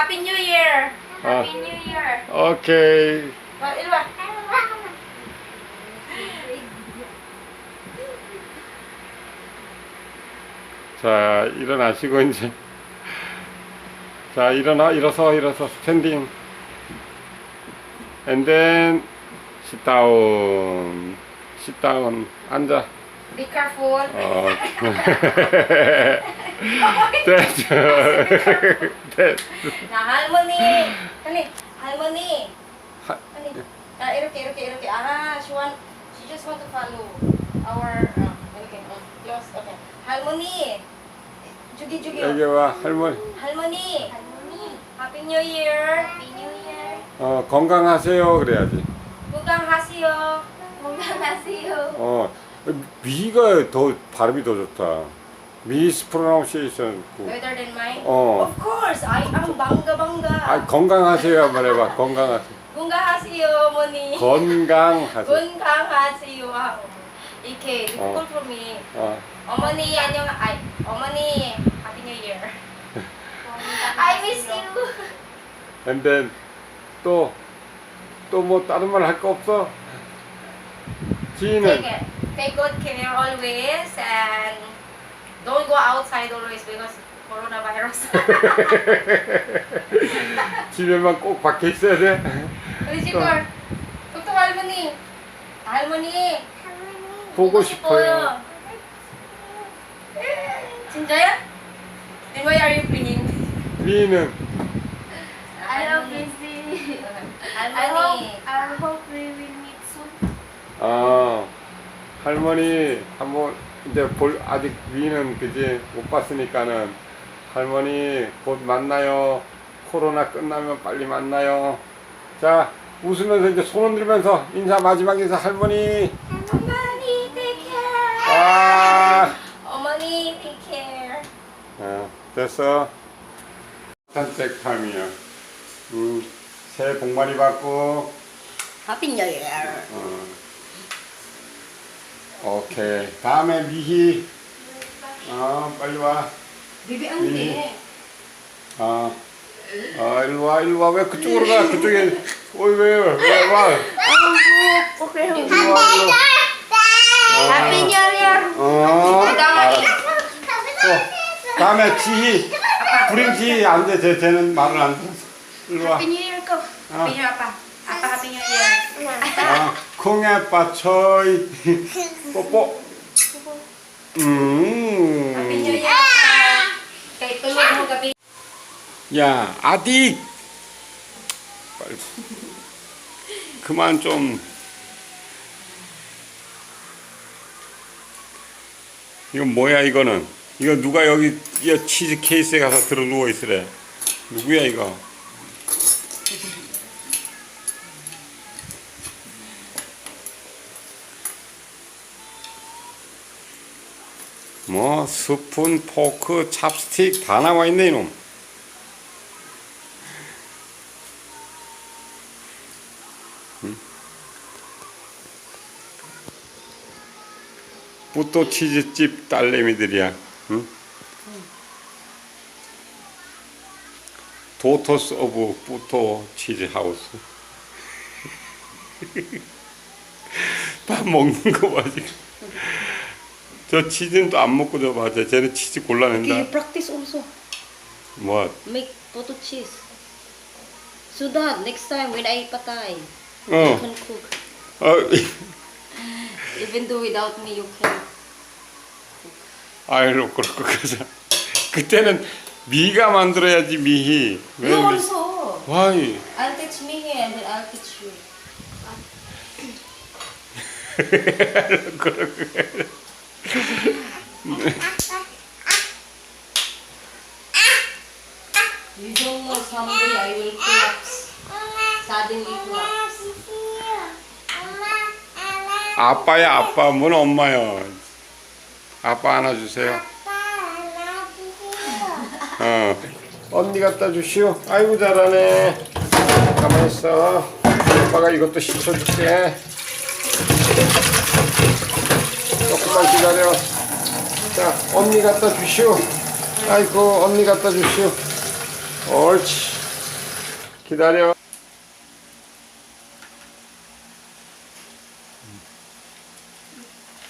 Happy New Year! 아. Happy New Year! 오케이. 와, 이리 와. 자, 일어나시고 이제. 자, 일어나, 일어서, 일어서, 스탠딩. And then, sit down. sit down. 앉아. Be careful. 어. 됐어. 됐어. 나 할머니. 아니, 할머니. 하- 아니, 나 이렇게 이렇게 이렇게. 아, she want, she just want to follow our. 어, 이렇게. 어, close. Okay. 할머니. 주기 주기. 여기 와, 할머니. 할머니. 할머니. Happy New Year. Happy New Year. 어, 건강하세요. 그래야지. 건강하세요. 건강하세요. 어, 미가 더, 발음이 더 좋다. 미스 프로나운시에이션. Better than mine? 어. Of course, I am bangga bangga. 아, 건강하세요. 한번 해봐. 건강하세요. 건강하세요, 어머니. 건강하세요. 건강하세요. 아, 이렇게 difficult for me. 어. 어머니 안녕. 아이, 어머니 Happy New Year. I miss you. And then, 또, 또 뭐 다른 말 할 거 없어? Take 지인은? it. Take good care always and outside always because coronavirus. 집에만 꼭 밖에 있어야 돼? 우리 집을 톡톡 할머니. 할머니. 보고 싶어요. 진짜야? Then why are you playing? 미인은? I love busy. I 할머니. hope, I hope we will meet soon. 아, 할머니, 한번, 이제 볼, 아직 미인은 그지? 못 봤으니까는, 할머니, 곧 만나요. 코로나 끝나면 빨리 만나요. 자, 웃으면서 이제 손 흔들면서 인사, 마지막 인사, 할머니. 어머니 take care. 아, 어머니 take care. 어, 됐어. 산책 타임이야. 음, 새해 복 많이 받고, Happy New Year. 어. 오케이. 다음에 미희. 어, 빨리 와. 비비 음. 안돼. 아, 아, 일로 와, 일로 와. 왜 그쪽으로 가? 그쪽에. 어이, 왜, 왜, 와. 오케이. 일로 와, 일로. 아, Happy New Year. 어, 알았어. 또, 다음에 지희. 부림 지희 안 돼. 쟤, 쟤는 말을 안 들었어. 일로 와. Happy New Year. Happy New Year apa? Apa Happy New Year? 아, 콩에 빠쳐이. 뽀뽀. 음. 야, 아디! 빨리. 그만 좀. 이건 뭐야, 이거는? 이거 누가 여기 이 치즈 케이스에 가서 들어 누워 있으래. 누구야, 이거? 뭐, 스푼, 포크, 찹스틱 다 나와 있네, 이놈. 뿌또 치즈집 딸내미들이야. 응? 도토스 오브 뿌또 치즈 하우스. 다 먹는 거 봐, 지금. 저 치즈는 또 안 먹고 저 봐. 쟤- 쟤는 치즈 골라낸다. Okay, practice also. 뭐, Make potato cheese. So that next time when I patay, you 어, can cook. 어, Even though without me, you can. 아이로 그렇고 그러자. 그때는 미가 만들어야지 미희. 왜 You 미? also. 와이. I'll teach here and then I'll teach you. You don't know someday I will collapse. Suddenly collapse. 아빠야 아빠 뭔 엄마야. 아빠 안아주세요. 어. 언니 갖다 주시오. 아이고 잘하네. 가만 있어. 아빠가 이것도 씻어줄게. 조금만 기다려. 자, 언니 갖다 주시오. 아이고, 언니 갖다 주시오. 옳지. 기다려.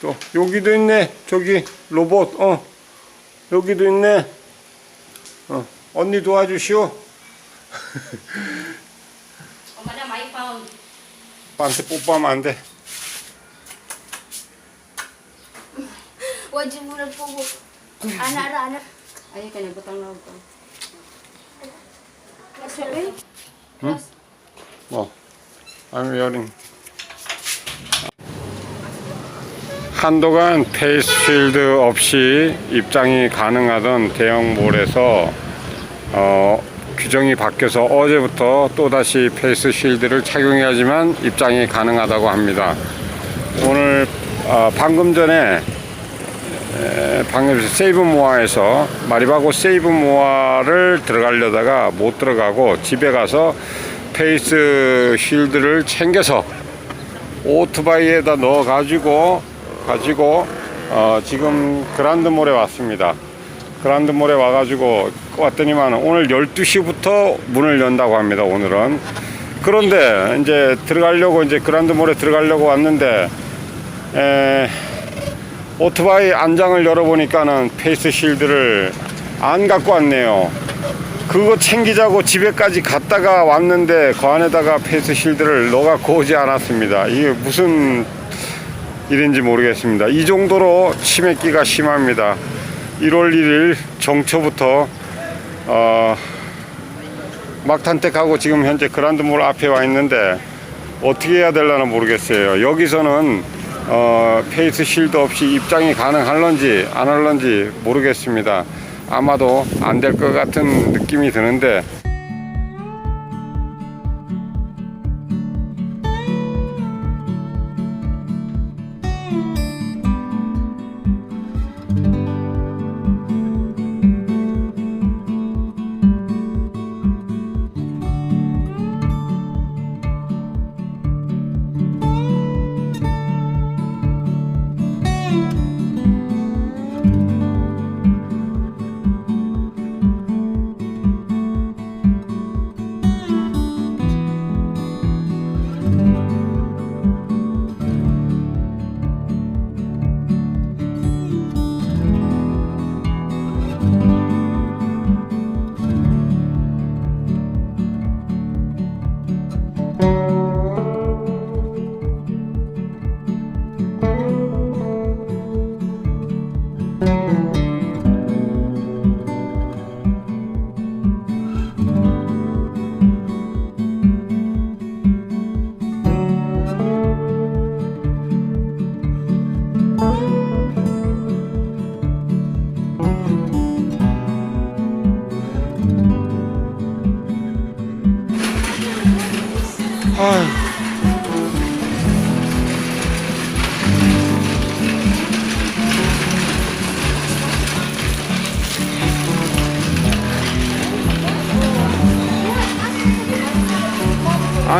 또 여기도 있네. 저기 로봇. 어. 여기도 있네. 어. 언니 도와주시오. Madam, I found. 오빠한테 뽀뽀하면 안 돼. Wajib mo na po po. Anak-anak. Ay, kanya butang na ako. Sorry. 뭐, I'm wearing. 한동안 페이스쉴드 없이 입장이 가능하던 대형몰에서 어, 규정이 바뀌어서 어제부터 또다시 페이스쉴드를 착용해야지만 입장이 가능하다고 합니다. 오늘 어, 방금 전에 에, 방금 세이브 모아에서 마리바고 세이브 모아를 들어가려다가 못 들어가고 집에 가서 페이스 쉴드를 챙겨서 오토바이에다 넣어 가지고 가지고 어, 지금 그란드몰에 왔습니다. 그란드몰에 와가지고 왔더니만 오늘 12시부터 문을 연다고 합니다. 오늘은 그런데 이제 들어가려고 이제 그란드몰에 들어가려고 왔는데 에, 오토바이 안장을 열어보니까는 페이스 쉴드를 안 갖고 왔네요. 그거 챙기자고 집에까지 갔다가 왔는데 그 안에다가 페이스 쉴드를 넣어 갖고 오지 않았습니다. 이게 무슨 일인지 모르겠습니다. 이 정도로 치맥기가 심합니다. 1월 1일 정초부터 어, 막탄택하고 지금 현재 그란드몰 앞에 와 있는데 어떻게 해야 될려나 모르겠어요. 여기서는 어, 페이스 쉴드 없이 입장이 가능할런지 안 할런지 모르겠습니다. 아마도 안 될 것 같은 느낌이 드는데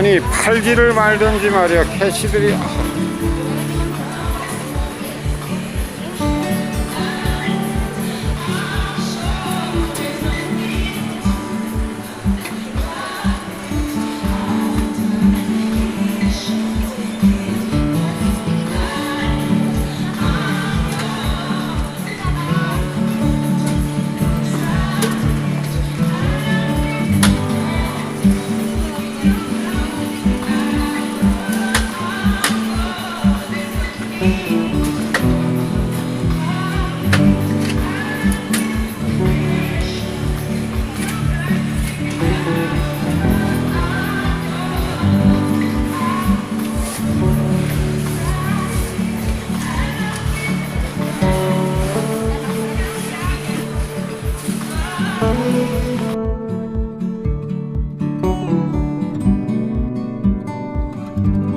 아니 팔지를 말든지 말이야. 캐시들이 아,